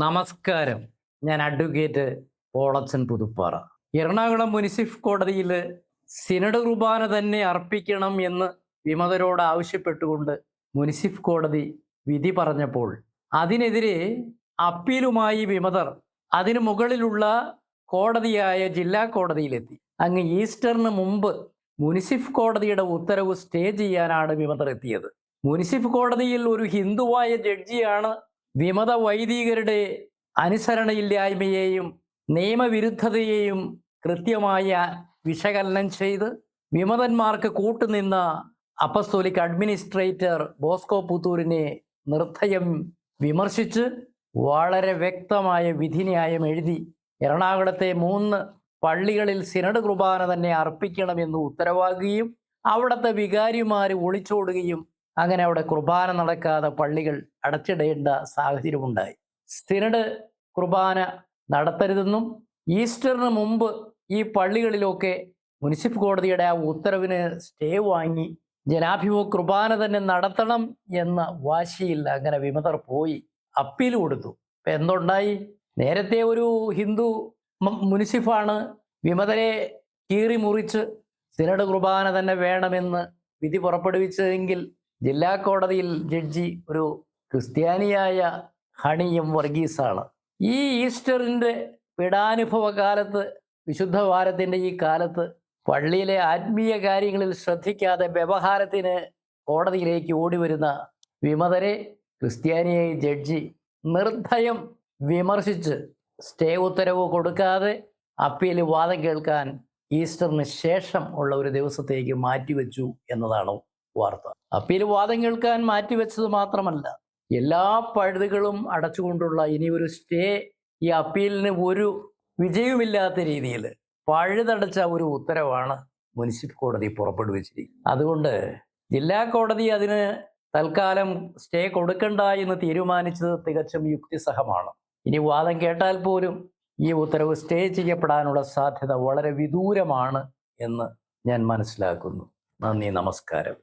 നമസ്കാരം. ഞാൻ അഡ്വക്കേറ്റ് പോളച്ചൻ പുതുപ്പാറ. എറണാകുളം മുനിസിഫ് കോടതിയിൽ സിനഡ് കുർബാന തന്നെ അർപ്പിക്കണം എന്ന് വിമതരോട് ആവശ്യപ്പെട്ടുകൊണ്ട് മുനിസിഫ് കോടതി വിധി പറഞ്ഞപ്പോൾ അതിനെതിരെ അപ്പീലുമായി വിമതർ അതിനു മുകളിലുള്ള കോടതിയായ ജില്ലാ കോടതിയിലെത്തി. അങ്ങ് ഈസ്റ്ററിന് മുമ്പ് മുനിസിഫ് കോടതിയുടെ ഉത്തരവ് സ്റ്റേ ചെയ്യാനാണ് വിമതർ എത്തിയത്. മുനിസിഫ് കോടതിയിൽ ഒരു ഹിന്ദുവായ ജഡ്ജിയാണ് വിമത വൈദികരുടെ അനുസരണയില്ലായ്മയെയും നിയമവിരുദ്ധതയെയും കൃത്യമായ വിശകലനം ചെയ്ത് വിമതന്മാർക്ക് കൂട്ടുനിന്ന അപ്പസ്തോലിക് അഡ്മിനിസ്ട്രേറ്റർ ബോസ്കോ പുത്തൂരിനെ നിർദ്ധയം വിമർശിച്ച് വളരെ വ്യക്തമായ വിധിന്യായം എഴുതി എറണാകുളത്തെ മൂന്ന് പള്ളികളിൽ സിനഡ് കുർബാന തന്നെ അർപ്പിക്കണമെന്ന് ഉത്തരവാകുകയും അവിടുത്തെ വികാരിമാർ ഒളിച്ചോടുകയും അങ്ങനെ അവിടെ കുർബാന നടക്കാതെ പള്ളികൾ അടച്ചിടേണ്ട സാഹചര്യമുണ്ടായി. സിനഡ് കുർബാന നടത്തരുതെന്നും ഈസ്റ്ററിന് മുമ്പ് ഈ പള്ളികളിലൊക്കെ മുനിസിപ്പൽ കോടതിയുടെ ആ ഉത്തരവിന് സ്റ്റേ വാങ്ങി ജനാഭിമുഖ കുർബാന തന്നെ നടത്തണം എന്ന വാശിയിൽ അങ്ങനെ വിമതർ പോയി അപ്പീൽ കൊടുത്തു. ഇപ്പം എന്തുണ്ടായി? നേരത്തെ ഒരു ഹിന്ദു മുനിസിഫാണ് വിമതരെ കീറി മുറിച്ച് സിനഡ് കുർബാന തന്നെ വേണമെന്ന് വിധി പുറപ്പെടുവിച്ചതെങ്കിൽ ജില്ലാ കോടതിയിൽ ജഡ്ജി ഒരു ക്രിസ്ത്യാനിയായ ഹണിയും വർഗീസാണ്. ഈ ഈസ്റ്ററിന്റെ പീഡാനുഭവ കാലത്ത് വിശുദ്ധ വാരത്തിന്റെ ഈ കാലത്ത് പള്ളിയിലെ ആത്മീയ കാര്യങ്ങളിൽ ശ്രദ്ധിക്കാതെ വ്യവഹാരത്തിന് കോടതിയിലേക്ക് ഓടി വരുന്ന വിമതരെ ക്രിസ്ത്യാനിയായി ജഡ്ജി നിർദ്ധയം വിമർശിച്ച് സ്റ്റേ ഉത്തരവ് കൊടുക്കാതെ അപ്പീൽ വാദം കേൾക്കാൻ ഈസ്റ്ററിന് ശേഷം ഉള്ള ഒരു ദിവസത്തേക്ക് മാറ്റിവെച്ചു എന്നതാണ്. വാർത്ത. അപ്പീൽ വാദം കേൾക്കാൻ മാറ്റിവെച്ചത് മാത്രമല്ല എല്ലാ പഴുതുകളും അടച്ചുകൊണ്ടുള്ള ഇനി ഒരു സ്റ്റേ ഈ അപ്പീലിന് ഒരു വിജയമില്ലാത്ത രീതിയിൽ പഴുതടച്ച ഒരു ഉത്തരവാണ് മുനിസിപ്പൽ കോടതി പുറപ്പെടുവിച്ചിരിക്കുന്നത്. അതുകൊണ്ട് ജില്ലാ കോടതി അതിന് തൽക്കാലം സ്റ്റേ കൊടുക്കണ്ട എന്ന് തീരുമാനിച്ചത് തികച്ചും യുക്തിസഹമാണ്. ഇനി വാദം കേട്ടാൽ പോലും ഈ ഉത്തരവ് സ്റ്റേ ചെയ്യപ്പെടാനുള്ള സാധ്യത വളരെ വിദൂരമാണ് എന്ന് ഞാൻ മനസ്സിലാക്കുന്നു. നന്ദി നമസ്കാരം.